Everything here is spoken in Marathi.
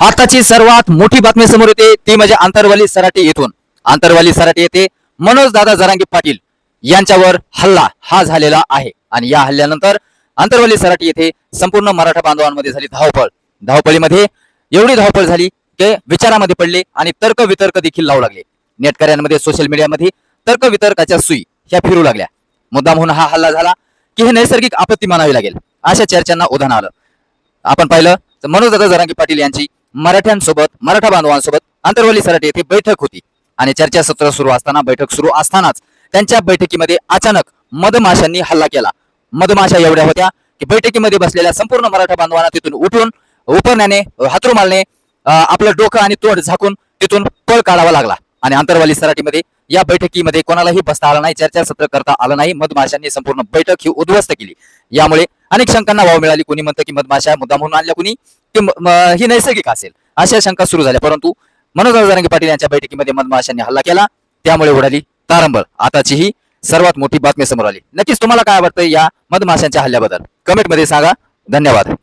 आताची सर्वात मोठी बातमी समोर येते. ती म्हणजे आंतरवाली सराटी येथून. आंतरवाली सराटी येथे मनोज दादा जरांगी पाटील यांच्यावर हल्ला हा झालेला आहे. आणि या हल्ल्यानंतर आंतरवाली सराटी येथे संपूर्ण मराठा बांधवांमध्ये झाली धावपळ. धावपळीमध्ये एवढी धावपळ झाली की विचारामध्ये पडले आणि तर्क वितर्क देखील लावू लागले. नेटकऱ्यांमध्ये सोशल मीडियामध्ये तर्क वितर्काच्या सुई ह्या फिरू लागल्या. मुद्दाम म्हणून हा हल्ला झाला की हे नैसर्गिक आपत्ती मानावी लागेल अशा चर्चांना उधाण आलं. आपण पाहिलं तर मनोजदादा जरांगी पाटील यांची मराठ्यांसोबत मराठा बांधवांसोबत आंतरवली सराटे येथे बैठक होती. आणि चर्चासत्र सुरू असताना बैठक सुरू असतानाच त्यांच्या बैठकीमध्ये अचानक मधमाशांनी हल्ला केला. मधमाशा एवढ्या होत्या की बैठकीमध्ये बसलेल्या संपूर्ण मराठा बांधवांना तिथून उठून उपरण्याने हातरुमालने आपलं डोकं आणि तोंड झाकून तिथून पळ काढावा लागला. आणि आंतरवाली सराटीमध्ये या बैठकीमध्ये कोणालाही बसता आलं नाही चर्चासत्र करता आलं नाही मधमाशांनी संपूर्ण बैठक ही उद्ध्वस्त केली. यामुळे अनेक शंकांना वाव मिळाली. कोणी म्हणतं की मधमाशा मुद्दा म्हणून आणल्या कुणी की ही नैसर्गिक असेल. अशा शंका सुरू झाल्या. परंतु मनोज जरांगे पाटील यांच्या बैठकीमध्ये मधमाशांनी हल्ला केला. त्यामुळे उडाली तारंबळ. आताची ही सर्वात मोठी बातमी समोर आली. नक्कीच तुम्हाला काय वाटतं या मधमाशांच्या हल्ल्याबद्दल? कमेंटमध्ये सांगा. धन्यवाद.